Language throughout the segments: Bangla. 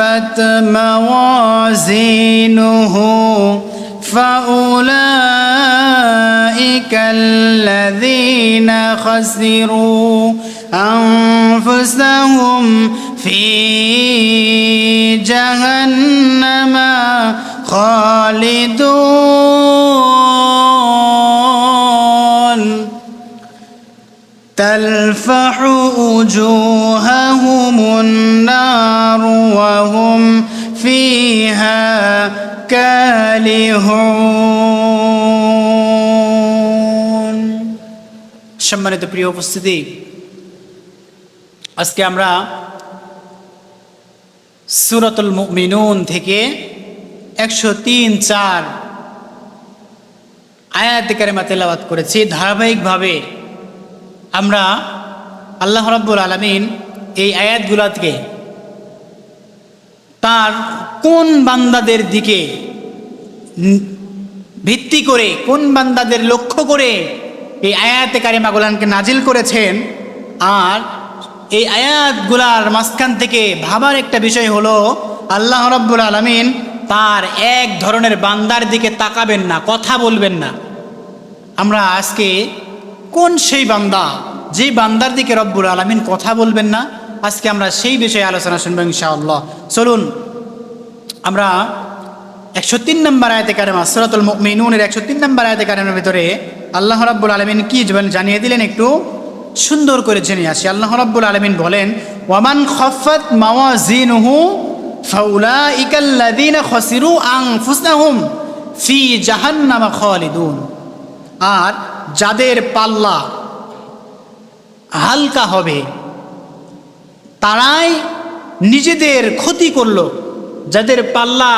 خفت موازينه فأولئك الذين خسروا أنفسهم في جهنم خالدون. تلفح وجوههم النار. সম্মানিত প্রিয় উপস্থিতি, আজকে আমরা সুরতুল মিনুন থেকে একশো তিন চার আয়াত কারিমা তেলাওয়াত করেছি। ধারাবাহিকভাবে আমরা আল্লাহ রাব্বুল আলমিন এই আয়াতগুলাকে তার কোন বান্দাদের দিকে ভিত্তি করে কোন বান্দাদের লক্ষ্য করে এই আয়াতে কারিমা গোলানকে নাজিল করেছেন? আর এই আয়াতগুলার মাঝখান থেকে ভাবার একটা বিষয় হলো, আল্লাহ রাব্বুল আলমিন তার এক ধরনের বান্দার দিকে তাকাবেন না, কথা বলবেন না। আমরা আজকে কোন সেই বান্দা, যে বান্দার দিকে রব্বুল আলমিন কথা বলবেন না, আজকে আমরা সেই বিষয়ে আলোচনা শুনব ইনশাআল্লাহ। চলুন, আমরা একশো তিন নম্বর আয়তে কারেমা, সরাতুল মিনুনের একশো তিন নম্বর আয়তে কারেমের ভিতরে আল্লাহ রাব্বুল আলমিন কি জানিয়ে দিলেন একটু সুন্দর করে জেনে আসি। আল্লাহ রাব্বুল আলমিন বলেন, ওয়ামান খফত মাওয়াজিনুহু ফাউলাইকা আল্লাযীনা খাসিরু আনফুসাহুম ফি জাহান্নামা খালিদুন। আর যাদের পাল্লা হালকা হবে, তারাই নিজেদের ক্ষতি করল। যাদের পাল্লা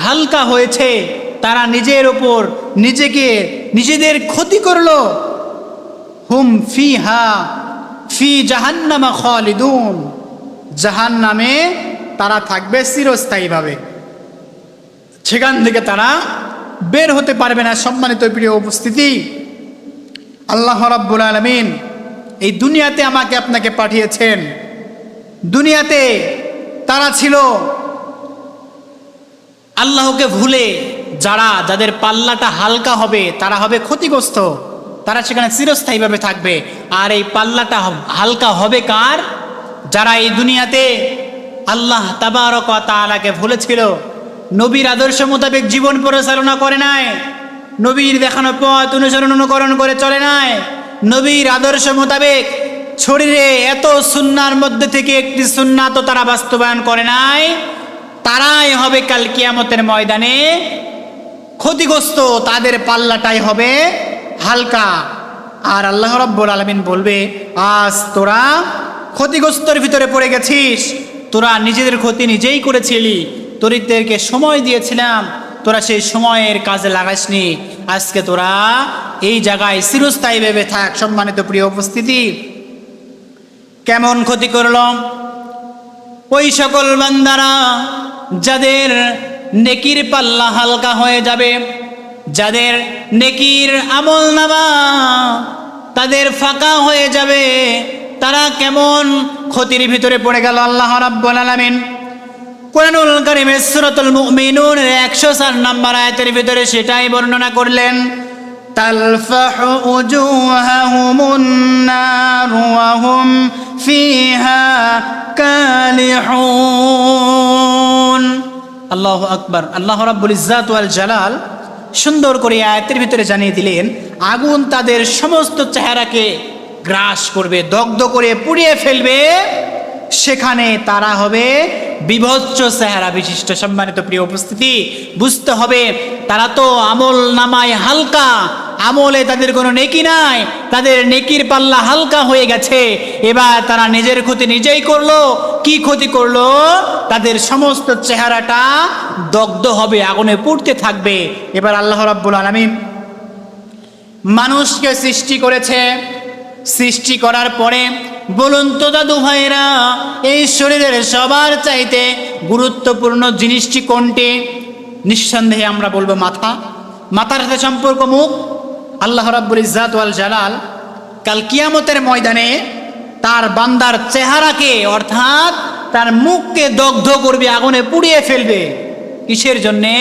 হালকা হয়েছে, তারা নিজের ওপর নিজেকে, নিজেদের ক্ষতি করল। হুম ফি হা ফি জাহান্নামা খালিদুন। জাহান্নামে তারা থাকবে চিরস্থায়ীভাবে। সেখান থেকে তারা বের হতে পারবে না, সম্মানিত প্রিয় উপস্থিতি। আল্লাহ রাব্বুল আলমিন এই দুনিয়াতে আমাকে আপনাকে পাঠিয়েছেন। দুনিয়াতে তারা ছিল আল্লাহকে ভুলে যারা, যাদের পাল্লাটা হালকা হবে, তারা হবে ক্ষতিগ্রস্ত। তারা সেখানে চিরস্থায়ীভাবে থাকবে। আর এই পাল্লাটা হালকা হবে কার? যারা এই দুনিয়াতে আল্লাহ তাবারক ওয়া তাআলাকে ভুলেছিল, নবীর আদর্শ মোতাবেক জীবন পরিচালনা করে নাই, নবীর দেখানো পথ অনুসরণ অনুকরণ করে চলে নাই, নবীর আদর্শ মোতাবেক শরীরে এত সুন্নার মধ্যে থেকে একটি সুন্না তো তারা বাস্তবায়ন করে নাই তারাই হবে কাল কিয়ামতের ময়দানে ক্ষতিগ্রস্ত, তাদের পাল্লাটাই হবে হালকা। আর আল্লাহ রব্বুল আলমিন বলবে, আজ তোরা ক্ষতিগ্রস্তর ভিতরে পড়ে গেছিস। তোরা নিজেদের ক্ষতি নিজেই করেছিলি। তোরিদেরকে সময় দিয়েছিলাম। তোরা সেই সময়ের কাজে লাগাসনি। আজকে তোরা এই জায়গায় চিরস্থায়ী ভেবে থাক। সম্মানিত প্রিয় উপস্থিতি, কেমন ক্ষতি করলাম? ওই সকল বান্দারা যাদের নেকির পাল্লা হালকা হয়ে যাবে, যাদের নেকির আমল নামা তাদের ফাঁকা হয়ে যাবে, তারা কেমন ক্ষতির ভিতরে পড়ে গেল আল্লাহ রাব্বুল আলামিন। কোরআনুল কারিমের সূরাতুল মুমিনুন 104 নম্বর আয়াতের ভিতরে সেটাই বর্ণনা করলেন নার ওয়া হুম ফিহা কালিহুন আল্লাহু আকবার। আল্লাহ রাব্বুল ইজ্জাত ওয়াল জালাল সুন্দর করে আয়াতের ভিতরে জানিয়ে দিলেন, আগুন তাদের সমস্ত চেহারাকে গ্রাস করবে, দগ্ধ করে পুড়িয়ে ফেলবে। সেখানে তারা হবে বিভৎস চেহারা বিশিষ্ট। সম্মানিত প্রিয় উপস্থিতি, বুঝতে হবে তারা তো আমল নামায় হালকা, আমলে তাদের কোনো নেকি নাই, তাদের নেকির পাল্লা হালকা হয়ে গেছে। এবার তারা নিজের ক্ষতি নিজেই করল, কি ক্ষতি করল? তাদের সমস্ত চেহারাটা দগ্ধ হবে, আগুনে পুড়তে থাকবে। এবার আল্লাহ রাব্বুল আলামিন মানুষকে সৃষ্টি করেছে। সৃষ্টি করার পরে বলুন তো দাদু ভাইরা এই শরীরের সবার চাইতে গুরুত্বপূর্ণ জিনিসটি কোনটি? নিঃসন্দেহে আমরা বলব মাথা। মাথার সাথে সম্পর্ক মুখ। আল্লাহ রাব্বুল ইজ্জাত ওয়াল জালাল কাল কিয়ামতের ময়দানে তার বান্দার চেহারাকে, অর্থাৎ তার মুখকে দগ্ধ করবে, আগুনে পুড়িয়ে ফেলবে। কিসের জন্যে?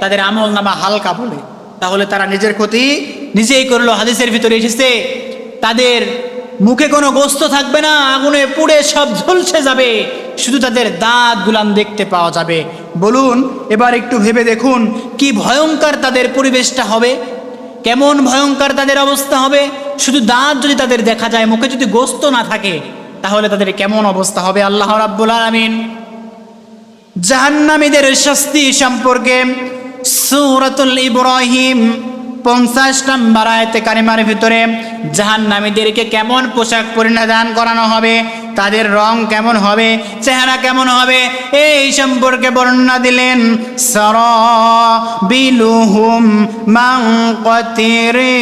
তাদের আমল নামা হালকা বলে। তাহলে তারা নিজের ক্ষতি নিজেই করল। হাদিসের ভিতরে এসেছে, তাদের মুখে কোনো গোস্ত থাকবে না, আগুনে পুড়ে সব ঝলসে যাবে। শুধু তাদের দাঁত গুলান দেখতে পাওয়া যাবে। বলুন, এবার একটু ভেবে দেখুন, কি ভয়ঙ্কর তাদের পরিবেশটা হবে? কেমন ভয়ঙ্কর তাদের অবস্থা হবে? শুধু দাঁত যদি তাদের দেখা যায়, মুখে যদি গোস্ত না থাকে, তাহলে তাদের কেমন অবস্থা হবে? আল্লাহ রাব্বুল আলামিন জাহান্নামীদের শাস্তি সম্পর্কে সূরাতুল ইব্রাহিম পঞ্চাশ নম্বর আয়তে কারিমার ভিতরে জাহান্নামীদেরকে কেমন পোশাক পরিধান করানো হবে, তাদের রং কেমন হবে, চেহারা কেমন হবে, এই সম্পর্কে বর্ণনা দিলেন সর বিলুহুম মাং কতিরে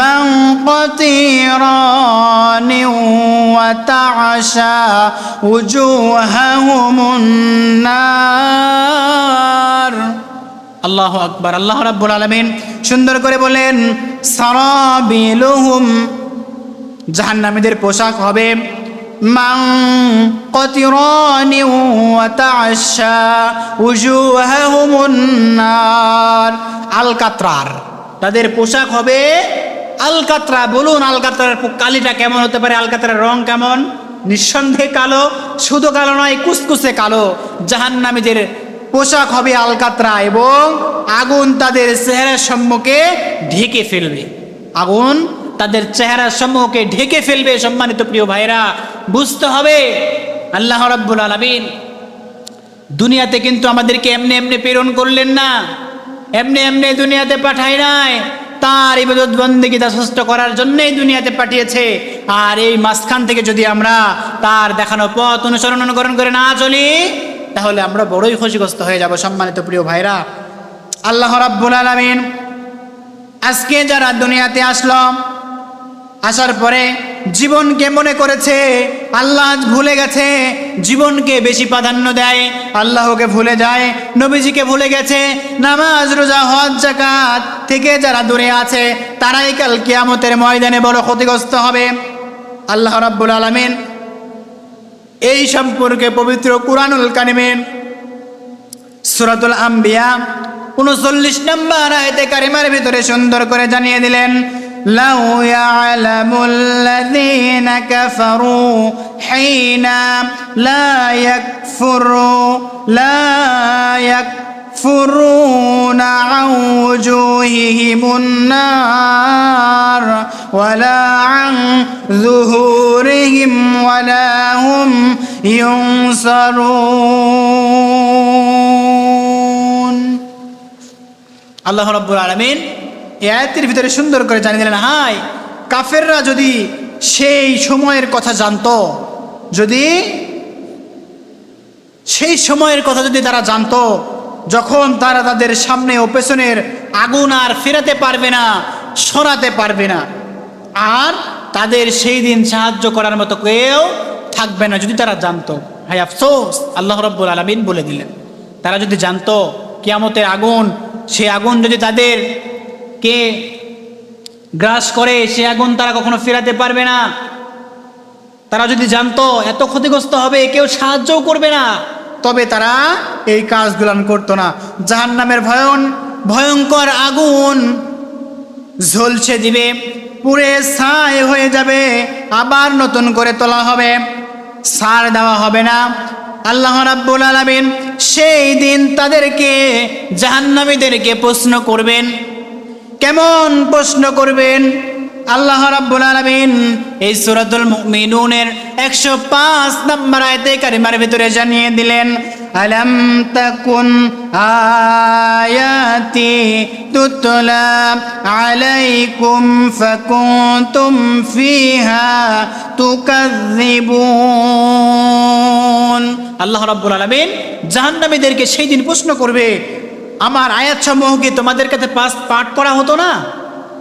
মাং কতিরানি ওয়া তাআশা উজুহাহুমুন নার। আল্লাহ আকবার, আল্লাহ রাব্বুল আলামিন সুন্দর করে বলেন, সারাবিলুহুম, জাহান্নামীদের পোশাক হবে মাং কতিরানি ওয়া তাআশা উজুহাহুমুন নার, আলকাতরার, তাদের পোশাক হবে আলকাতরা, বলুন আলকাতরার কালিটা কেমন হতে পারে, আলকাতরার রং কেমন? নিঃসন্দেহে কালো, শুধু কালো নয়, কুসকুসে কালো, জাহান্নামীদের পোশাক হবে আলকাতরা এবং আগুন তাদের চেহারার সম্মুখে ঢেকে ফেলবে। আগুন তাদের চেহারার সম্মুখে ঢেকে ফেলবে, সম্মানিত প্রিয় ভাইরা বুঝতে হবে, আল্লাহ রাব্বুল আলামিন দুনিয়াতে কিন্তু আমাদেরকে এমনি এমনি প্রেরণ করলেন না। এমনি এমনি দুনিয়াতে পাঠায় নাই। তার ইবাদত বন্দেগী যথেষ্ট করার জন্যই দুনিয়াতে পাঠিয়েছে। আর এই মাঝখান থেকে যদি আমরা তার দেখানো পথ অনুসরণ, অনুকরণ করে না চলি তাহলে আমরা বড়ই ক্ষতিগ্রস্ত হয়ে যাব সম্মানিত প্রিয় ভাইরা। আল্লাহ রাব্বুল আলামিন আজকে যারা দুনিয়াতে আসলাম, আসার পরে জীবনকে মনে করেছে, আল্লাহ ভুলে গেছে, জীবনকে বেশি প্রাধান্য দেয়, আল্লাহকে ভুলে যায়, নবীজিকে ভুলে গেছে, নামাজ, রোজা, হজ জাকাত থেকে যারা দূরে আছে, তারাই কাল কিয়ামতের ময়দানে বড় ক্ষতিগ্রস্ত হবে। আল্লাহ রাব্বুল আলামিন এই সম্পর্কে পবিত্র কুরআনুল কারিমের সুরাতুল আম্বিয়া উনচল্লিশ নম্বর আয়তে কারিমার ভিতরে সুন্দর করে জানিয়ে দিলেন لو يعلم الذين كفروا حين لا يكفروا لا يكفرون عن وجوههم النار ولا عن ظهورهم ولا هم ينصرون আল্লাহ রব্বুল আলমিন এই আয়াতের ভিতরে সুন্দর করে জানিয়ে দিলেন হাই কাফেররা যদি সেই সময়ের কথা জানতো যদি সেই সময়ের কথা যদি তারা জানতো যখন তারা তাদের সামনে ও পেছনের আগুন আর ফেরাতে পারবে না, সরাতে পারবে না। আর তাদের সেই দিন সাহায্য করার মতো কেউ থাকবে না, যদি তারা জানতো। হাই আফসোস, আল্লাহ রব্বুল আলমিন বলে দিলেন। তারা যদি জানতো কিয়ামতের আগুন সে আগুন যদি তাদের কে গ্রাস করে সে আগুন তারা কখনো ফেরাতে পারবে না। তারা যদি জানতো এত ক্ষতিগ্রস্ত হবে, কেউ সাহায্যও করবে না। তবে তারা এই কাজগুলান করতো না। জাহান নামের ভয়ন, ভয়ঙ্কর আগুন ঝলসে দিবে পুরে ছাই হয়ে যাবে, আবার নতুন করে তোলা হবে সার দেওয়া হবে না। আল্লাহ রাব্বুল আলামিন সেই দিন তাদেরকে, জাহান্নামীদেরকে প্রশ্ন করবেন। কেমন প্রশ্ন করবেন? আল্লাহ রাব্বুল আলামিন এই সূরাতুল মুমিনুনের 105 নম্বর আয়াতে কারিমার ভিতরে জানিয়ে দিলেন, আলাম তাকুন আয়াতি তুতলা আলাইকুম ফাকুনতুম ফিহা তুকাযিবুন আল্লাহ রাব্বুল আলামিন জাহান্নামীদেরকে সেই দিন প্রশ্ন করবে, আমার আয়াতসমূহকে তোমাদের কাছে পাঠ করা হতো না?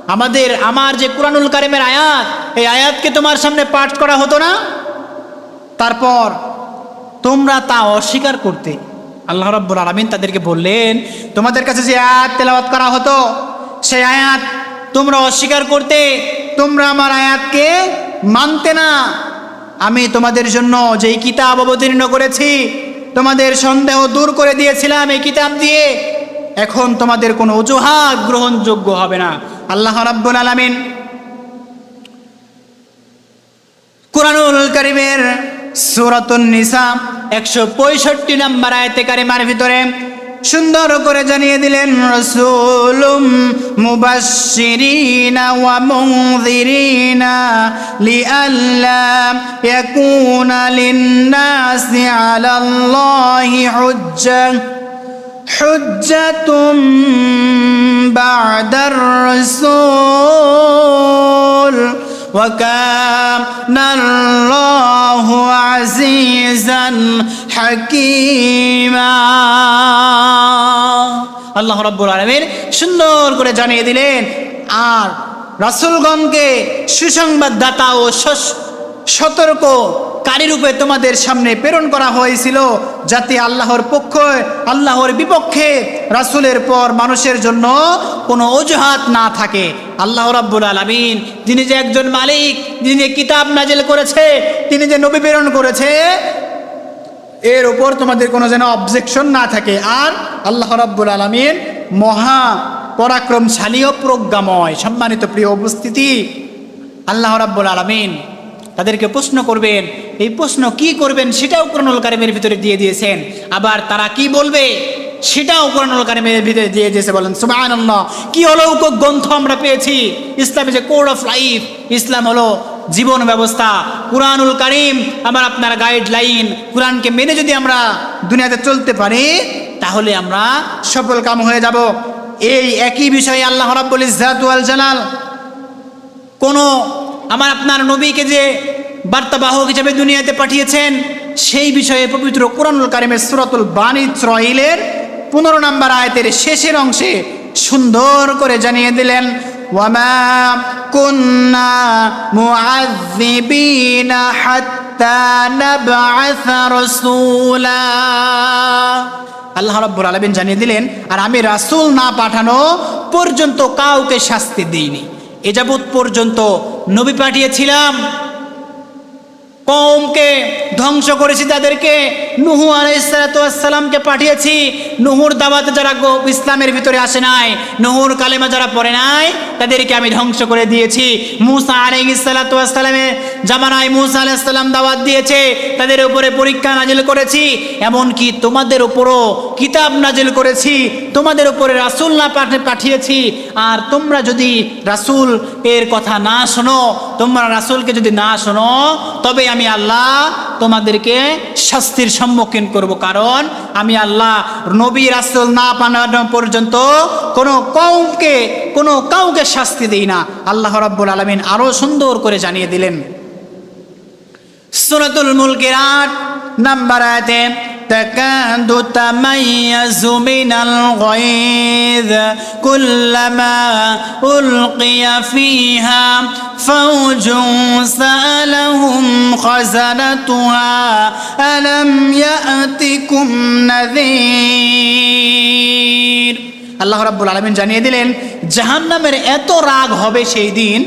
আমাদের, আমার যে কুরআনুল কারিমের আয়াত, এই আয়াতকে তোমার সামনে পাঠ করা হতো না? তারপর তোমরা তা অস্বীকার করতে। আল্লাহ রাব্বুল আলামিন তাদেরকে বললেন, তোমাদের কাছে যে আয়াত তেলাওয়াত করা হতো, সেই আয়াত তোমরা অস্বীকার করতে, তোমরা আমার আয়াতকে মানতে না। আমি তোমাদের জন্য যেই কিতাব অবতীর্ণ করেছি, তোমাদের সন্দেহ দূর করে দিয়েছিলাম এই কিতাব দিয়ে। এখন তোমাদের কোনো অজুহাত গ্রহণযোগ্য হবে না। আল্লাহ রাব্বুল আলামিন কোরআনুল করিমের সুরাতুন নিসা একশো পঁয়ষট্টি নাম্বার আয়তে কারিমার ভিতরে সুন্দর করে জানিয়ে দিলেন, রসুলুম মুবাশশিরিনা ওয়া মুনযিরিনা লিআল্লা ইয়াকুনা লিন-নাসি আলাল্লাহি হুজ্জাহ। حجة بعد الرسول وكان الله عزيزا حكيما আল্লাহ রব্বুল আলমিন সুন্দর করে জানিয়ে দিলেন আর রাসুলগণকে সুসংবাদদাতা ও সস- সতর্ক কারী রূপে তোমাদের সামনে প্রেরণ করা হয়েছিল যাতে আল্লাহর পক্ষে, আল্লাহর বিপক্ষে রাসূলের পর মানুষের জন্য কোনো অজুহাত না থাকে। আল্লাহ রাব্বুল আলামিন যিনি যে একজন মালিক, যিনি যে কিতাব নাজিল করেছে, তিনি যে নবী প্রেরণ করেছে, এর ওপর তোমাদের কোনো যেন অবজেকশন না থাকে। আর আল্লাহ রাব্বুল আলামিন মহা পরাক্রমশালী ও প্রজ্ঞাময় সম্মানিত প্রিয় উপস্থিতি, আল্লাহ রাব্বুল আলামিন তাদেরকে প্রশ্ন করবেন, এই প্রশ্ন কি করবেন সেটাও কোরআনুল কারিমের ভিতরে দিয়ে দিয়েছেন। আবার তারা কি বলবে সেটাও কোরআনুল কারিমের ভিতরে দিয়ে দিয়েছে বলেন, সুবহানাল্লাহ। কি অলৌকিক গ্রন্থ আমরা পেয়েছি? ইসলামে যে কোড অফ লাইফ ইসলাম হলো জীবন ব্যবস্থা। কোরআনুল কারিম আমার আপনার গাইডলাইন কোরআনকে মেনে যদি আমরা দুনিয়াতে চলতে পারি, তাহলে আমরা সফল কাম হয়ে যাব। এই একই বিষয়ে আল্লাহ রাব্বুল ইজ্জাত ওয়াল জালাল কোনো আমার আপনার নবীকে যে বার্তাবাহক হিসেবে দুনিয়াতে পাঠিয়েছেন, সেই বিষয়ে পবিত্র কোরআনুল কারিমের সুরাতুল বাণী ত্রহিলের পনেরো নম্বর আয়তের শেষের অংশে সুন্দর করে জানিয়ে দিলেন, ওয়ামা কুন্না আল্লাহ রাব্বুল আলামিন জানিয়ে দিলেন, আর আমি রাসূল না পাঠানো পর্যন্ত কাউকে শাস্তি দিইনি। এ যাবৎ পর্যন্ত নবী পাঠিয়েছিলাম। কমকে ধ্বংস করেছি তাদেরকে। নুহু আলাইসালামকে পাঠিয়েছি। নুহুর দাওয়াতে যারা ইসলামের ভিতরে আসে নাই, নুহুর কালেমা যারা পড়ে নাই, তাদেরকে আমি ধ্বংস করে দিয়েছি। মুসা আলাইসালামের জামানায় মুসা আলাইসাল্লাম দাওয়াত দিয়েছে, তাদের উপরে পরীক্ষা নাজিল করেছি। এমনকি তোমাদের উপরও কিতাব নাজিল করেছি, তোমাদের উপরে রাসূল না পাঠে- পাঠিয়েছি। আর তোমরা যদি রাসূল এর কথা না শোনো, তোমরা রাসূলকে যদি না শোনো, তবে আমি আল্লাহ তোমাদেরকে শাস্তির সম্মুখীন করব। কারণ আমি আল্লাহ নবী রাসুল না পানো পর্যন্ত কোনো কাউকে কোনো কাউকে শাস্তি দিই না। আল্লাহ রাব্বুল আলমিন আরও সুন্দর করে জানিয়ে দিলেন। সুরতুল মুলকের আট নাম্বার আয়াতে تكاد تميز من الغيظ كلما ألقي فيها فوج سألهم خزنتها ألم يأتكم نذير আল্লাহ রাব্বুল আলামিন জানিয়ে দিলেন জাহান্নামের এত রাগ হবে সেই দিন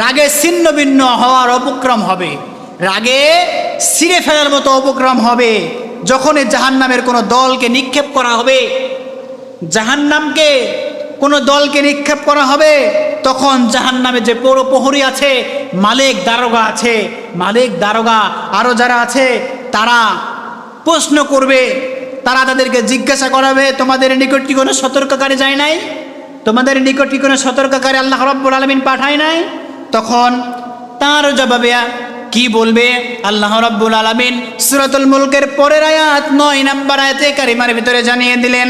রাগে ছিন্ন ভিন্ন হওয়ার উপক্রম হবে রাগে ছিঁড়ে ফেলার মতো উপক্রম হবে যখন এই জাহান্নামের কোনো দলকে নিক্ষেপ করা হবে, জাহান্নামকে কোনো দলকে নিক্ষেপ করা হবে, তখন জাহান্নামে যে পৌর প্রহরী আছে, মালিক দারোগা আছে, মালিক দারোগা আরও যারা আছে, তারা প্রশ্ন করবে, তারা তাদেরকে জিজ্ঞাসা করাবে, তোমাদের নিকট কি কোনো সতর্ককারী যায় নাই? তোমাদের নিকট কি কোনো সতর্ককারী আল্লাহ রব্বুল আলমিন পাঠায় নাই? তখন তার জবাবে কি বলবে? আল্লাহ রাব্বুল আলমিন সুরাতুল মুলকের পরের আয়াত নয় নাম্বার আয়াতে কারিমার ভিতরে জানিয়ে দিলেন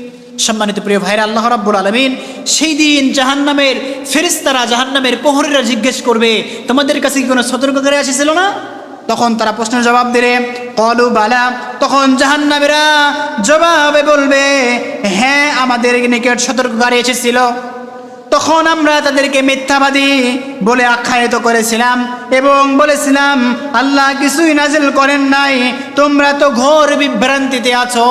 সম্মানিত প্রিয় ভাইরা, আল্লাহ রাব্বুল আলমিন সেই দিন জাহান্নামের ফেরিস্তারা জাহান্নামের প্রহরীরা জিজ্ঞেস করবে, তোমাদের কাছে কি কোনো সতর্ককারী আসেছিল না? তখন তারা প্রশ্নের জবাব দিলে, কলু বালা। তখন জাহান্নামীরা জবাবে বলবে হ্যাঁ আমাদের নিকট সতর্ককারী এসেছিল। তখন আমরা তাদেরকে মিথ্যাবাদী বলে আখ্যায়িত করেছিলাম এবং বলেছিলাম, আল্লাহ কিছুই নাজিল করেন নাই, তোমরা তো ঘোর বিভ্রান্তিতে আছো।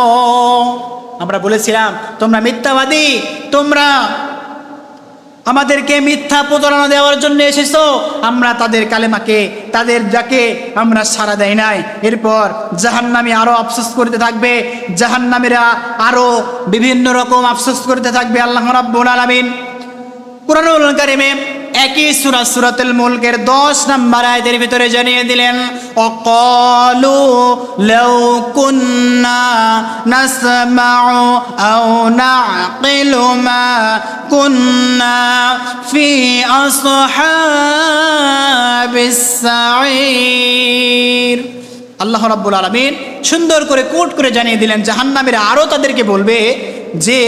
আমরা বলেছিলাম, তোমরা মিথ্যাবাদী, তোমরা আমাদেরকে মিথ্যা প্রতারণা দেওয়ার জন্য এসেছ, আমরা তাদের কালেমাকে, তাদের যাকে আমরা সাড়া দেয় নাই। এরপর জাহান্নামী আরও আফসোস করতে থাকবে, জাহান্নামীরা আরও বিভিন্ন রকম আফসোস করতে থাকবে, আল্লাহ রাব্বুল আলামিন। কুরআনুল কারিমে একই সূরা সূরাতুল মুলকের 10 নম্বর আয়াতের ভিতরে জানিয়ে দিলেন, অকলু লাউ কুন্না কুন্না ফি আল্লাহ রাব্বুল আলামিন সুন্দর করে কোট করে জানিয়ে দিলেন, জাহান্নামীরা আরও তাদেরকে বলবে যে,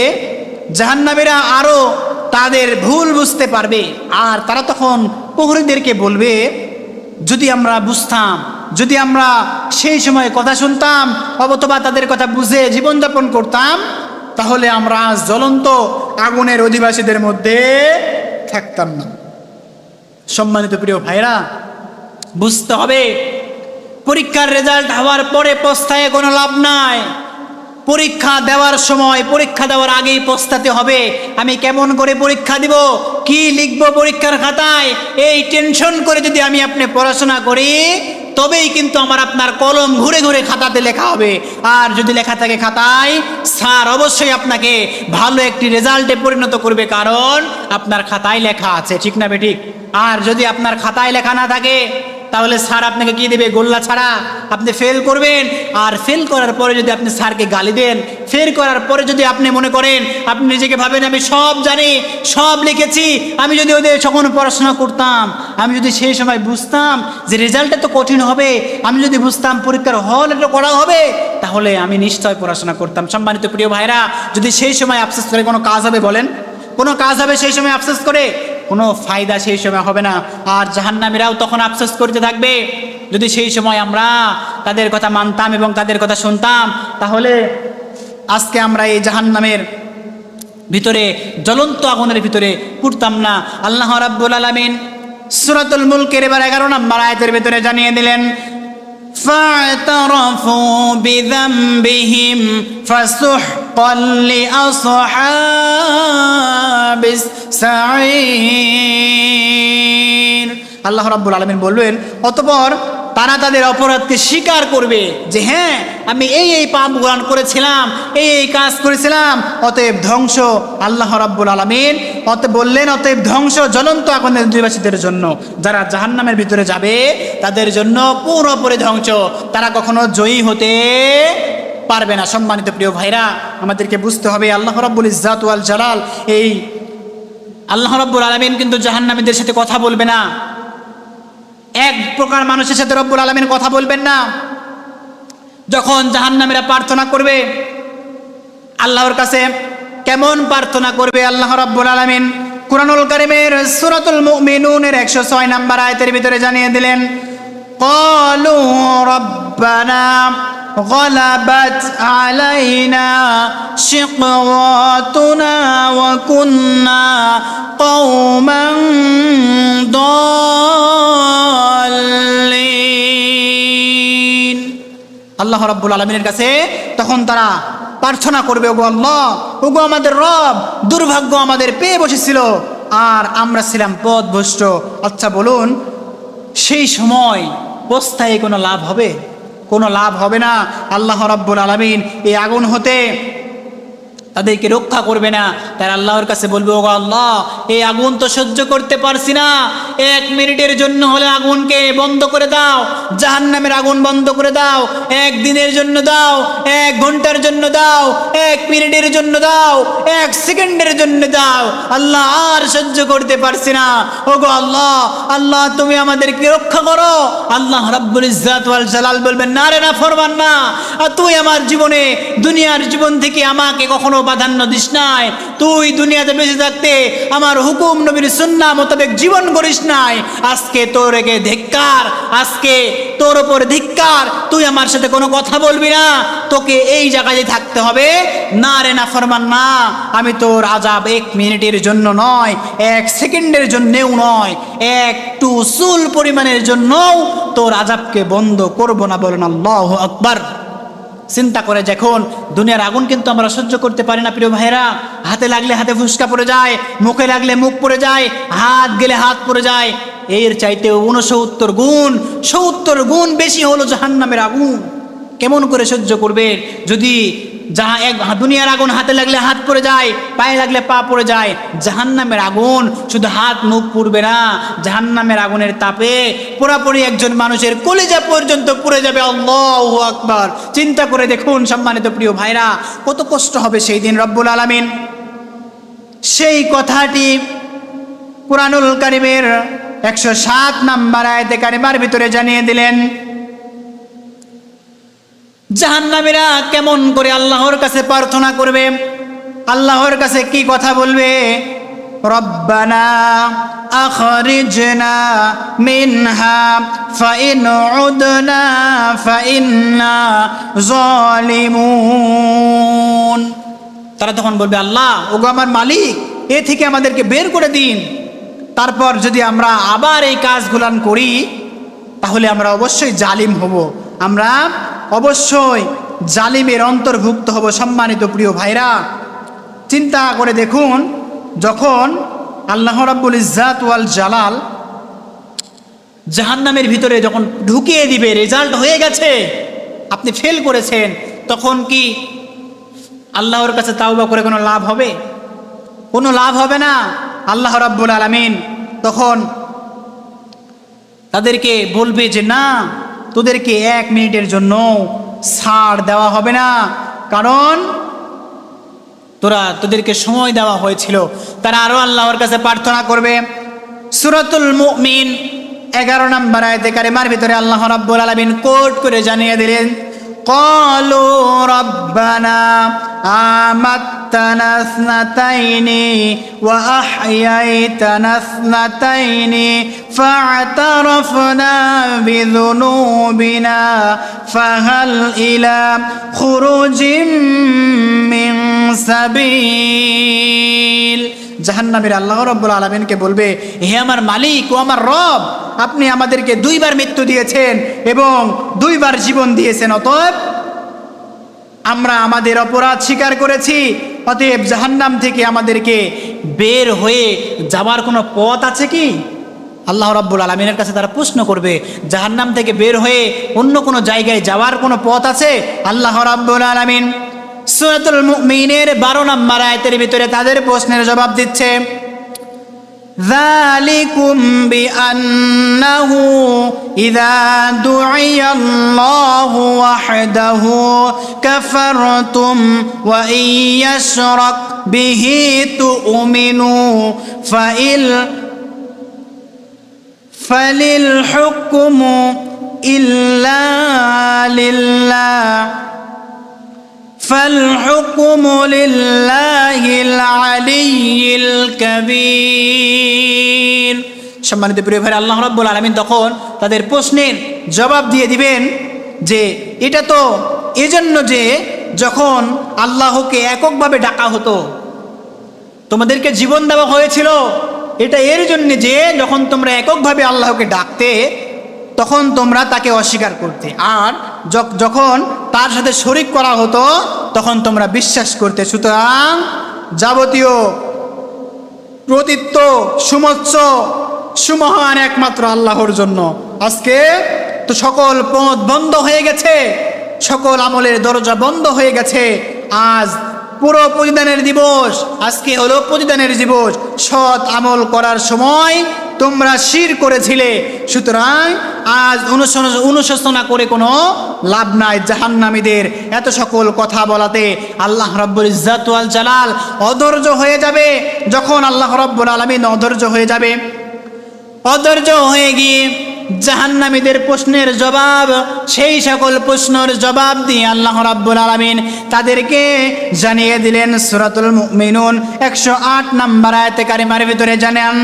জাহান্নামীরা আরও তাদের ভুল বুঝতে পারবে। আর তারা তখন প্রহরীদেরকে বলবে, যদি আমরা বুঝতাম, যদি আমরা সেই সময় কথা শুনতাম, অথবা তাদের কথা বুঝে জীবনযাপন করতাম, তাহলে আমরা জ্বলন্ত আগুনের অধিবাসীদের মধ্যে থাকতাম না। সম্মানিত প্রিয় ভাইরা বুঝতে হবে, পরীক্ষার রেজাল্ট হওয়ার পরে পস্তায় কোনো লাভ নাই। পরীক্ষা দেওয়ার সময়, পরীক্ষা দেওয়ার আগেই পস্তাতে হবে। আমি কেমন করে পরীক্ষা দিব? কি লিখব পরীক্ষার খাতায়? এই টেনশন করে যদি আমি আপনি পড়াশোনা করি, তবেই কিন্তু আমার আপনার কলম ঘুরে ঘুরে খাতাতে লেখা হবে। আর যদি লেখা থাকে খাতায়, স্যার অবশ্যই আপনাকে ভালো একটি রেজাল্টে পরিণত করবে কারণ আপনার খাতায় লেখা আছে। ঠিক না বেঠিক আর যদি আপনার খাতায় লেখা না থাকে তাহলে স্যার আপনাকে কি দেবে? গোল্লা ছাড়া। আপনি ফেল করবেন। আর ফেল করার পরে যদি আপনি স্যারকে গালি দেন ফেল করার পরে যদি আপনি মনে করেন, আপনি নিজেকে ভাবেন, আমি সব জানি, সব লিখেছি, আমি যদি ওদের যখন পড়াশোনা করতাম, আমি যদি সেই সময় বুঝতাম যে রেজাল্টটা তো কঠিন হবে, আমি যদি বুঝতাম পরীক্ষার হল এটা করা হবে, তাহলে আমি নিশ্চয় পড়াশোনা করতাম। সম্মানিত প্রিয় ভাইরা যদি সেই সময় আফসোস করে কোনো কাজ হবে বলেন। কোনো কাজ হবে সেই সময় আফসোস করে? কোনো ফায়দা সেই সময় হবে না আর জাহান্নামীরাও তখন আফসোস করতে থাকবে যদি সেই সময় আমরা তাদের কথা মানতাম এবং তাদের কথা শুনতাম তাহলে আজকে আমরা এই জাহান্নামের ভিতরে জ্বলন্ত আগুনের ভিতরে পুড়তাম না আল্লাহ রাব্বুল আলামিন সূরাতুল মুলকের এবার এগারো নম্বর আয়াতের ভিতরে জানিয়ে দিলেন فاعترفوا بذنبهم فسحقا لأصحاب আল্লাহ রাব্বুল আলমিন বললেন, অতপর তারা তাদের অপরাধকে স্বীকার করবে যে হ্যাঁ আমি এই এই পাপ গ্রহণ করেছিলাম, এই এই কাজ করেছিলাম, অতএব ধ্বংস আল্লাহ রাব্বুল আলমিন। অত বললেন, অতএব ধ্বংস জ্বলন্ত এখন দুইবাসীদের জন্য। যারা জাহান্নামের ভিতরে যাবে, তাদের জন্য পুরোপুরি ধ্বংস। তারা কখনো জয়ী হতে পারবে না। সম্মানিত প্রিয় ভাইরা, আমাদেরকে বুঝতে হবে, আল্লাহ রাব্বুল ইজাত জালাল এই আল্লাহ রব্বুল আলমিন কিন্তু জাহান্নামীদের সাথে কথা বলবে না। এক প্রকার মানুষের সাথে রব্বুল আলমিন কথা বলবেন না। যখন জাহান্নামীরা প্রার্থনা করবে, আল্লাহর কাছে কেমন প্রার্থনা করবে আল্লাহ রব্বুল আলমিন? কুরানুল করিমের সুরাতুল মুমিনুনের একশো ছয় নাম্বার আয়তের ভিতরে জানিয়ে দিলেন কলু রব্বানা غلبت علينا شقواتنا وكنا قوما ضالين আল্লাহ রাব্বুল আলমিনের কাছে তখন তারা প্রার্থনা করবে ওগো আল্লাহ ওগো আমাদের রব দুর্ভাগ্য আমাদের পেয়ে বসেছিল আর আমরা ছিলাম পথভ্রষ্ট আচ্ছা বলুন সেই সময় পস্তায় কোনো লাভ হবে কোনো লাভ হবে না। আল্লাহ রাব্বুল আলমিন এই আগুন হতে তাদেরকে রক্ষা করবে না। তার আল্লাহর কাছে বলবে ও আল্লাহ, এই আগুন তো সহ্য করতে পারছি না। এক মিনিটের জন্য হলে আগুনকে বন্ধ করে দাও, জাহান্নামের আগুন বন্ধ করে দাও, এক দিনের জন্য দাও, এক ঘণ্টার জন্য দাও, এক মিনিটের জন্য দাও, এক সেকেন্ডের জন্য দাও। আল্লাহ আর সহ্য করতে পারছি না। ও গো আল্লাহ আল্লাহ তুমি আমাদেরকে রক্ষা করো। আল্লাহ রাব্বুল ওয়াল জালাল বলবেন, না রে, না, ফরমান না। তুই আমার জীবনে, দুনিয়ার জীবন থেকে আমাকে কখনো প্রাধান্য দিস নাই। তুই দুনিয়াতে বেঁচে থাকতে আমার হুকুম নবীর সুন্নাহ মোতাবেক জীবন করিস নাই। আজকে তোর একে ধিক্কার, আজকে তোর ওপর ধিক্কার। তুই আমার সাথে কোনো কথা বলবি না। তোকে এই জায়গায় থাকতে হবে। না রে না ফরমান, না। আমি তোর আজাব এক মিনিটের জন্য নয়, এক সেকেন্ডের জন্যেও নয় একটু চুল পরিমাণের জন্যও তোর আজাবকে বন্ধ করব না বলেন আল্লাহ আকবার। চিন্তা করে যখন দুনিয়ার আগুন কিন্তু আমরা সহ্য করতে পারি না, প্রিয় ভাইরা হাতে লাগলে হাতে ফুসকা পড়ে যায়, মুখে লাগলে মুখ পড়ে যায়, হাত গেলে হাত পড়ে যায়। এর চাইতে উনসত্তর গুণ, সত্তর গুণ বেশি হলো জাহান্নামের আগুন। কেমন করে সহ্য করবে? যদি যাহা এক দুনিয়ার আগুন হাতে লাগলে হাত পড়ে যায় পায়ে লাগলে পা পড়ে যায় জাহান্নামের আগুন শুধু হাত মুখ পুড়বে না জাহান্নামের আগুনের তাপে পুরাপুরি একজন মানুষের কলিজা পর্যন্ত পুড়ে যাবে আল্লাহ আকবার। চিন্তা করে দেখুন সম্মানিত প্রিয় ভাইরা কত কষ্ট হবে সেই দিন রব্বুল আলামিন সেই কথাটি কুরআনুল কারিমের একশো সাত নাম্বার আয়তে কারিমার ভিতরে জানিয়ে দিলেন জাহান্নামীরা কেমন করে আল্লাহর কাছে প্রার্থনা করবে? আল্লাহর কাছে কি কথা বলবে? রব্বানা আখরিজনা মিনহা, ফাইন ফাইন্না জালিমুন। তারা তখন বলবে, আল্লাহ, ওগো আমার মালিক, এ থেকে আমাদেরকে বের করে দিন। তারপর যদি আমরা আবার এই কাজগুলান করি, তাহলে আমরা অবশ্যই জালিম হব। আমরা অবশ্যই জালিমের অন্তর্ভুক্ত হব সম্মানিত প্রিয় ভাইরা। চিন্তা করে দেখুন, যখন আল্লাহ রাব্বুল ইজ্জাত ওয়াল জালাল জাহান্নামের ভিতরে যখন ঢুকিয়ে দিবে, রেজাল্ট হয়ে গেছে, আপনি ফেল করেছেন, তখন কি আল্লাহর কাছে তাওবা করে কোনো লাভ হবে? কোনো লাভ হবে না। আল্লাহ রাব্বুল আলামিন তখন তাদেরকে বলবে যে, না তোদেরকে এক মিনিটের জন্য ছাড় দেওয়া হবে না। কারণ তোরা তোদেরকে সময় দেওয়া হয়েছিল। তারা আরও আল্লাহর কাছে প্রার্থনা করবে। সুরাতুল মুমিন এগারো নম্বর আয়তে কারিমার ভিতরে আল্লাহ রাব্বুল আলমিন কোট করে জানিয়ে দিলেন قالوا ربنا آمتنا اثنتين وأحييتنا اثنتين فاعترفنا بذنوبنا فهل إلى خروج من سبيل জাহান্নামের আল্লাহ রব্বুল আলমিনকে বলবে, হে আমার মালিক ও আমার রব, আপনি আমাদেরকে দুইবার মৃত্যু দিয়েছেন এবং দুইবার জীবন দিয়েছেন, অতএব আমরা আমাদের অপরাধ স্বীকার করেছি। অতএব জাহান্নাম থেকে আমাদেরকে বের হয়ে যাবার কোনো পথ আছে কি? আল্লাহ রাব্বুল আলমিনের কাছে তারা প্রশ্ন করবে, জাহান্নাম থেকে বের হয়ে অন্য কোনো জায়গায় যাওয়ার কোনো পথ আছে? আল্লাহ রাব্বুল আলমিন সুরাতুল মুমিনের বারো নম্বর আয়তের ভিতরে তাদের প্রশ্নের জবাব দিচ্ছে ذلكم بأنه إذا دعي الله وحده كفرتم وإن يشرك به تؤمنوا فإن فللحكم إلا لله فالحكم لله العلي الكبير সম্মানিত প্রিয় ভাই আল্লাহ রাব্বুল আলামিন তখন তাদের প্রশ্নের জবাব দিয়ে দিবেন যে এটা তো এজন্য যে যখন আল্লাহকে এককভাবে ডাকা হতো তোমাদেরকে জীবন দেওয়া হয়েছিল এটা এর জন্য যে যখন তোমরা এককভাবে আল্লাহকে ডাকতে তখন তোমরা তাকে অস্বীকার করতে। আর যখ- যখন তার সাথে শরিক করা হতো, তখন তোমরা বিশ্বাস করতে। সুতরাং যাবতীয় প্রতিত্ব সুমৎস সুমহান একমাত্র আল্লাহর জন্য। আজকে তো সকল পথ বন্ধ হয়ে গেছে, সকল আমলের দরজা বন্ধ হয়ে গেছে। আজ পুরো প্রতিদানের দিবস, আজকে হলো প্রতিদানের দিবস। সৎ আমল করার সময় তোমরা শির করেছিলে। সুতরাং আজ অনুশোচনা করে কোনো লাভ নাই জাহান্নামীদের। এত সকল কথা বলাতে আল্লাহ রব্বুল ওয়াল জালাল অধৈর্য হয়ে যাবে। যখন আল্লাহ রব্বুল আলমিন অধৈর্য হয়ে যাবে, অধৈর্য হয়ে গিয়ে জাহান্নামীদের প্রশ্নের জবাব, সেই সকল প্রশ্নের জবাব দিয়ে আল্লাহ রাব্বুল আলমিন তাদেরকে জানিয়ে দিলেন সুরাতুল মিনুন একশো আট নম্বর আয়তে কারিমার ভিতরে জানান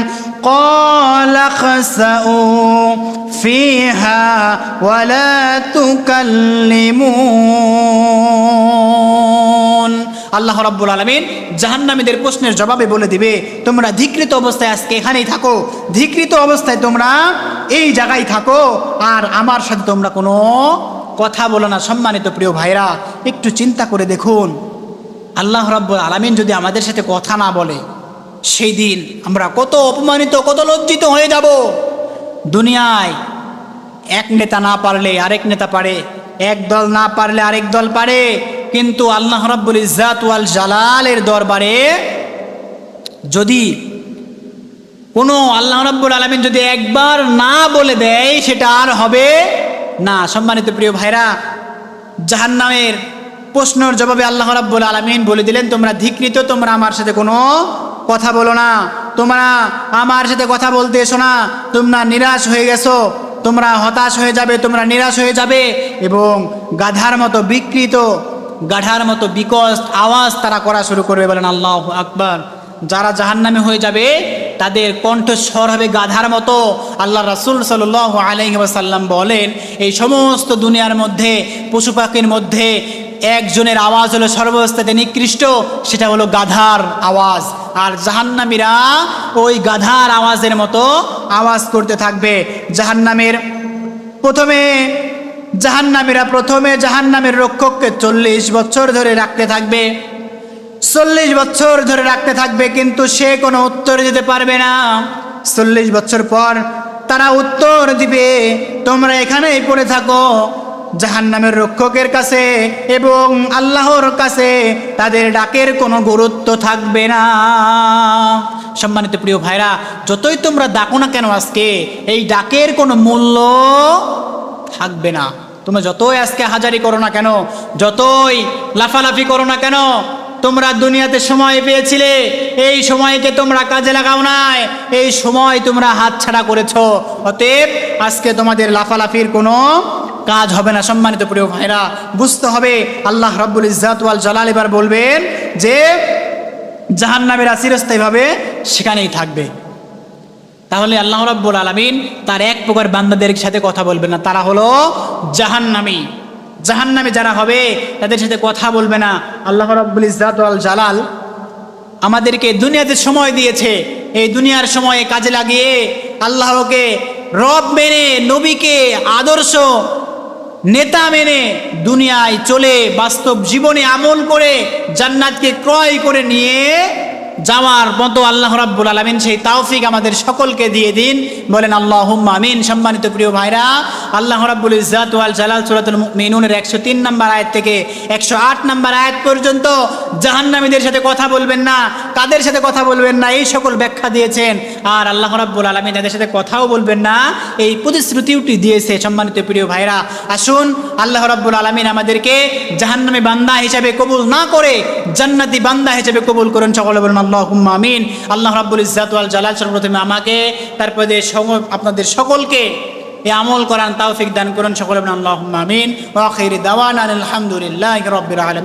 ফিহা ওয়ালা আল্লাহ রাব্বুল আলামিন জাহান্নামীদের প্রশ্নের জবাবে বলে দিবে, তোমরা ধিকৃত অবস্থায় আজকে এখানেই থাকো। ধিকৃত অবস্থায় তোমরা এই জায়গায় থাকো। আর আমার সাথে তোমরা কোনো কথা বলো না, সম্মানিত প্রিয় ভাইরা একটু চিন্তা করে দেখুন। আল্লাহ রাব্বুল আলামিন যদি আমাদের সাথে কথা না বলে, সেই দিন আমরা কত অপমানিত, কত লজ্জিত হয়ে যাব। দুনিয়ায় এক নেতা না পারলে আরেক নেতা পারে, এক দল না পারলে আরেক দল পারে। কিন্তু আল্লাহ রাব্বুল ইজ্জাত ওয়াল জালালের দরবারে যদি কোনো আল্লাহ রাব্বুল আলমিন যদি একবার না বলে দেয়, সেটা আর হবে না। সম্মানিত প্রিয় ভাইরা, জাহান্নামের প্রশ্নের জবাবে আল্লাহ রাব্বুল আলমিন বলে দিলেন, তোমরা ধিকৃত, তোমরা আমার সাথে কোনো কথা বলো না। তোমরা আমার সাথে কথা বলতে এসো না। তোমরা নিরাশ হয়ে গেছো। তোমরা হতাশ হয়ে যাবে, তোমরা নিরাশ হয়ে যাবে এবং গাধার মতো বিকৃত গাধার মতো বিকস্ত আওয়াজ তারা করা শুরু করবে, বলেন আল্লাহ আকবার। যারা জাহান্নামে হয়ে যাবে, তাদের কণ্ঠস্বর হবে গাধার মতো। আল্লাহ রাসুল সাল আলহিবাসাল্লাম বলেন, এই সমস্ত দুনিয়ার মধ্যে পশু পাখির মধ্যে একজনের আওয়াজ হলো সর্বস্থাতে নিকৃষ্ট, সেটা হলো গাধার আওয়াজ। আর জাহান্নামীরা ওই গাধার আওয়াজের মতো আওয়াজ করতে থাকবে। জাহান্নামের প্রথমে জাহান্নামীরা প্রথমে জাহান্নামের রক্ষককে চল্লিশ বছর ধরে রাখতে থাকবে। চল্লিশ বছর ধরে রাখতে থাকবে, কিন্তু সে কোনো উত্তর দিতে পারবে না। চল্লিশ বছর পর তারা উত্তর দিবে, তোমরা এখানেই পড়ে থাকো। জাহান্নামের রক্ষকের কাছে এবং আল্লাহর কাছে তাদের ডাকের কোনো গুরুত্ব থাকবে না। সম্মানিত প্রিয় ভাইরা, যতই তোমরা ডাকো না কেন আজকে, এই ডাকের কোনো মূল্য থাকবে না। তোমরা যতই আজকে হাজারি করো না কেন, যতই লাফালাফি করো না কেন, তোমরা দুনিয়াতে সময় পেয়েছিলে, এই সময়কে তোমরা কাজে লাগাও নাই, এই সময় তোমরা হাতছাড়া করেছ। অতএব আজকে তোমাদের লাফালাফির কোনো কাজ হবে না। সম্মানিত প্রিয় ভাইরা, বুঝতে হবে, আল্লাহ রব্বুল ইজাত ওয়াল জালাল এবার বলবেন যে জাহান্নামেরা চিরস্থায়ীভাবে সেখানেই থাকবে। তাহলে আল্লাহ রাব্বুল আলামিন তার এক প্রকার বান্দাদের সাথে কথা বলবেন না। তারা হলো জাহান্নামী। জাহান্নামে যারা হবে, তাদের সাথে কথা বলবে না। আল্লাহ রাব্বুল ওয়াল জালাল আমাদেরকে দুনিয়াতে সময় দিয়েছে। এই দুনিয়ার সময়ে কাজে লাগিয়ে আল্লাহকে রব মেনে, নবীকে আদর্শ নেতা মেনে দুনিয়ায় চলে বাস্তব জীবনে আমল করে জান্নাতকে ক্রয় করে নিয়ে যাওয়ার মতো আল্লাহ রাব্বুল আলমিন সেই তাওফিক আমাদের সকলকে দিয়ে দিন। বলেন আল্লাহ আমিন। সম্মানিত প্রিয় ভাইরা, আল্লাহ রাব্বুল ইজাত ওয়াল জালাল সুরাতুল মিনুনের একশো তিন নম্বর আয়াত থেকে একশো আট নম্বর আয়াত পর্যন্ত জাহান্নামীদের সাথে কথা বলবেন না, কাদের সাথে কথা বলবেন না, এই সকল ব্যাখ্যা দিয়েছেন। আর আল্লাহ রাব্বুল আলমিন তাদের সাথে কথাও বলবেন না, এই প্রতিশ্রুতিটি দিয়েছে সম্মানিত প্রিয় ভাইরা। আসুন, আল্লাহ রাব্বুল আলমিন আমাদেরকে জাহান্নামী বান্দা হিসাবে কবুল না করে জান্নাতি বান্দা হিসেবে কবুল করুন। সকলে বলুন আমিন। আল্লাহ রাব্বুল ইজাত আল জালাল সর্বপ্রথমে আমাকে, তারপরে আপনাদের সকলকে এই আমল করান তাও ফিক দান করুন সকলে আল্লাহ আমিন। ওয়াখির দাওয়ান আলহামদুলিল্লাহ রব্বির আলামিন।